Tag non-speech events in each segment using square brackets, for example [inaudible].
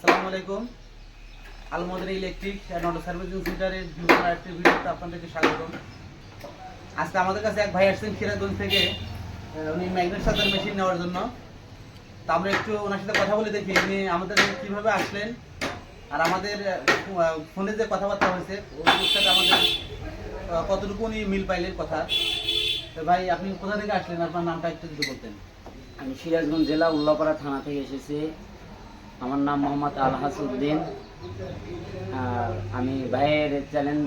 আসসালামু আলাইকুম। Almadina electric and auto servicing সেন্টারের বিভিন্ন আরেকটি ভিডিওতে আপনাদেরকে স্বাগত আজকে আমাদের কাছে এক ভাই আসছেন সিরাজগঞ্জ থেকে। উনি ম্যাগনেট সাজার মেশিন নেওয়ার জন্য। তা আমরা একটু ওনার সাথে কথা বলে দেখি উনি আমাদের কীভাবে আসলেন আর আমাদের ফোনে যে কথাবার্তা হয়েছে, ওর সাথে আমাদের কতটুকু উনি মিল পাইলেন কথা। তো ভাই, আপনি কোথা থেকে আসলেন? আপনার নামটা একটু যদি বলতেন। আমি সিরাজগঞ্জ জেলা উল্লাপাড়া থানা থেকে এসেছি। আমার নাম মোহাম্মদ আলহাস উদ্দিন আর আমি ভাইয়ের চ্যানেল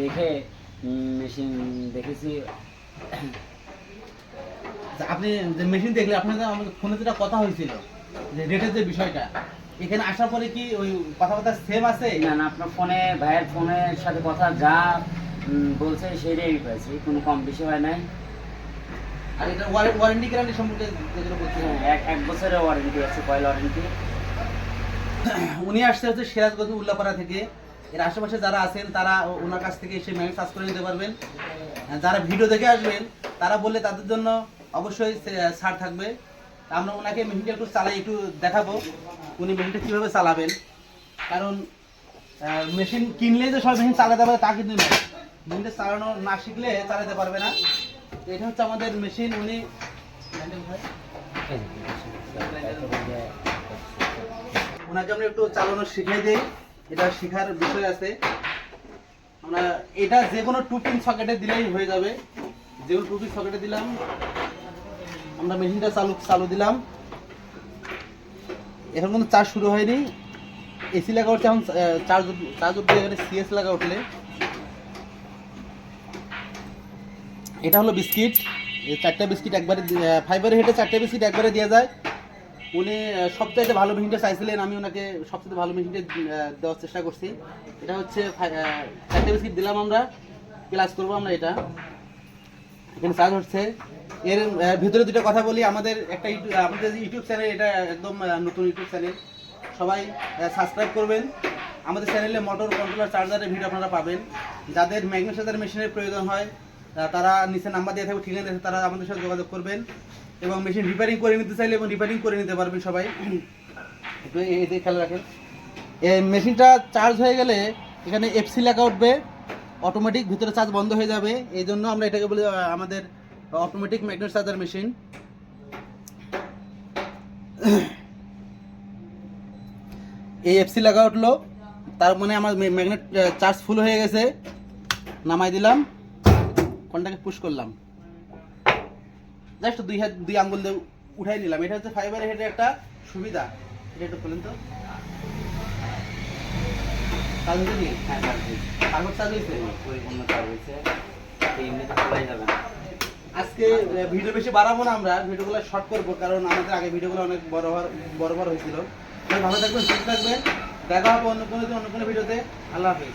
দেখে মেশিন দেখেছি। আচ্ছা, আপনি যে মেশিন দেখলে আপনাদের আমাদের ফোনে যেটা কথা হয়েছিল যে রেটের যে বিষয়টা এখানে আসার পরে কি ওই কথা কথাবার্তা সেম আছে? না না আপনার ফোনে ভাইয়ের ফোনের সাথে কথা যা বলছে সেটাই পাইছি কোনো কম বেশি হয় নাই। আর এটা ওয়ারেন্টি গ্যারান্টি সম্পর্কে যেগুলো বলছিলেন। হ্যাঁ, এক এক বছরের ওয়ারেন্টি আছে কয়েল ওয়ারেন্টি [coughs] উনি আসতে হচ্ছে সিরাজগঞ্জ উল্লাপাড়া থেকে। এর আশেপাশে যারা আছেন, তারা ওনার কাছ থেকে এসে ম্যানেজ সার্চ করে নিতে পারবেন। যারা ভিডিও দেখে আসবেন, তারা বললে তাদের জন্য অবশ্যই ছাড় থাকবে। আমরা ওনাকে মেশিনটা একটু চালাই, একটু দেখাবো উনি মেশিনটা কীভাবে চালাবেন। কারণ মেশিন কিনলেই যে সব মেশিন চালাতে পারে তা কিন্তু নয়। মেশিনটা চালানো না শিখলে চালাতে পারবে না। এটা হচ্ছে আমাদের মেশিন, উনি ওনাকে আমরা একটু চালানো শিখাই দিই। এটা শেখার বিষয় আছে। আমরা এটা যে কোনো টু পিন সকেটে দিলেই হয়ে যাবে। যে কোনো টু পিন সকেটে দিলাম। আমরা মেশিনটা চালু চালু দিলাম। এখন কিন্তু চার্জ শুরু হয়নি। এসি লাগা উঠছে এখন চার্জ চার্জ উঠবে এখানে সিএস লাগা উঠলে। এটা হলো বিস্কিট। চারটা বিস্কিট একবারে ফাইবারের হেঁটে চারটা বিস্কিট একবারে দেওয়া যায়। উনি সবচাইতে ভালো মেশিনটা চাইছিলেন, আমি ওনাকে সবচেয়ে ভালো মেশিনটা দেওয়ার চেষ্টা করছি। এটা হচ্ছে চারটে বিস্কিট দিলাম আমরা ক্লাস করব আমরা এটা। এখানে চার্জ হচ্ছে। এর ভিতরে দুটো কথা বলি, আমাদের একটা ইউটিউব আমাদের ইউটিউব চ্যানেল এটা একদম নতুন ইউটিউব চ্যানেল সবাই সাবস্ক্রাইব করবেন। আমাদের চ্যানেলে মোটর কন্ট্রোলার চার্জারের ভিডিও আপনারা পাবেন। যাদের ম্যাগনেট চার্জার মেশিনের প্রয়োজন হয় তারা নিচে নাম্বার দিয়ে থাকবে ঠিকানা তারা আমাদের সাথে যোগাযোগ করবেন। এবং মেশিন রিপেয়ারিং করে নিতে চাইলে এবং রিপেয়ারিং করে নিতে পারবেন সবাই। একটু দিকে খেয়াল রাখেন। এই মেশিনটা চার্জ হয়ে গেলে এখানে এফসি লেখা উঠবে অটোমেটিক ভিতরে চার্জ বন্ধ হয়ে যাবে। এই জন্য আমরা এটাকে বলি আমাদের অটোমেটিক ম্যাগনেট চার্জার মেশিন এই এফসি লাগা উঠল তার মানে আমার ম্যাগনেট চার্জ ফুল হয়ে গেছে। নামাই দিলাম। কোনটাকে পুশ করলাম। জাস্ট দুই হাত, দুই আঙ্গুল দিয়ে উঠাই নিলাম। এটা হচ্ছে ফাইবারের হেডের একটা সুবিধা। এটা একটু বলেন তো। চার্জ হয়েছে কি? হ্যাঁ খোলাই যাবে। আজকে ভিডিও বেশি বাড়াবো না আমরা। ভিডিওগুলো শর্ট করব, কারণ আমাদের আগে ভিডিওগুলো অনেক বড় বড় বড় হয়েছিল। ভালো থাকবেন, সুস্থ থাকবেন। দেখা হবে অন্য কোনো অন্য কোনো ভিডিওতে আল্লাহ হাফিজ।